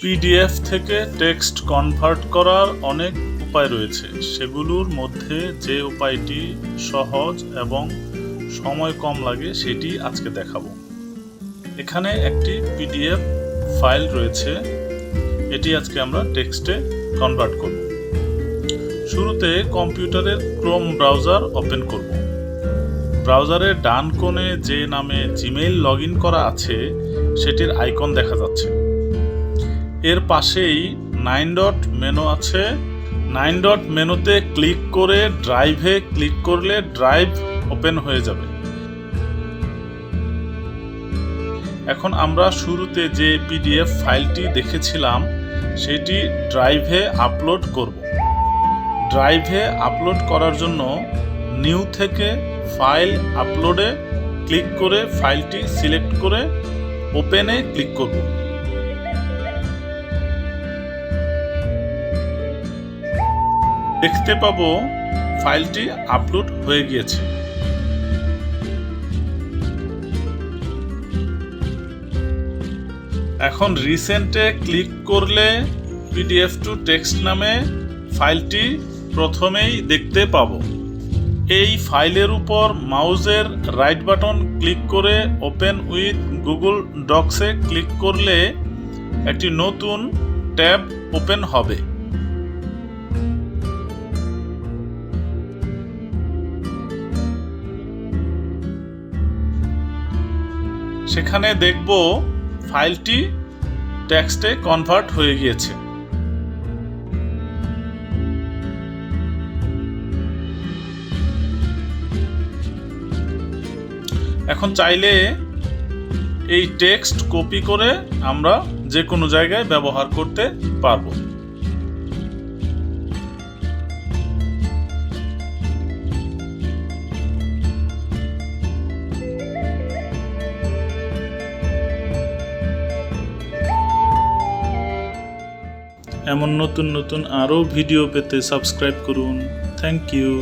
PDF থেকে text convert করার অনেক উপায় রয়েছে। সেগুলোর মধ্যে যে উপায়টি সহজ এবং সময় কম লাগে, সেটি আজকে দেখাবো। এখানে একটি পিডিএফ ফাইল রয়েছে। এটি আজকে আমরা টেক্সটে কনভার্ট করব। শুরুতে কম্পিউটারের ক্রোম ব্রাউজার ওপেন করব। ব্রাউজারের ডান কোণে যে নামে জিমেইল লগ করা আছে, সেটির আইকন দেখা যাচ্ছে। এর পাশেই নাইন ডট মেনু আছে। নাইন ডট মেনুতে ক্লিক করে ড্রাইভে ক্লিক করলে ড্রাইভ ওপেন হয়ে যাবে। এখন আমরা শুরুতে যে পিডিএফ ফাইলটি দেখেছিলাম, সেটি ড্রাইভে আপলোড করব। ড্রাইভে আপলোড করার জন্য নিউ থেকে ফাইল আপলোডে ক্লিক করে ফাইলটি সিলেক্ট করে ওপেনে ক্লিক করব। দেখতে পাবো ফাইলটি আপলোড হয়ে গিয়েছে। এখন রিসেন্টে ক্লিক করলে পিডিএফ টু টেক্সট নামে ফাইলটি প্রথমেই দেখতে পাবো। এই ফাইলের উপর মাউজের রাইট বাটন ক্লিক করে ওপেন উইথ গুগল ডকসে ক্লিক করলে একটি নতুন ট্যাব ওপেন হবে। সেখানে দেখব ফাইলটি টেক্সটে কনভার্ট হয়ে গিয়েছে। এখন চাইলে এই টেক্সট কপি করে আমরা যে কোনো জায়গায় ব্যবহার করতে পারব। এমন নতুন নতুন আরও ভিডিও পেতে সাবস্ক্রাইব করুন। Thank you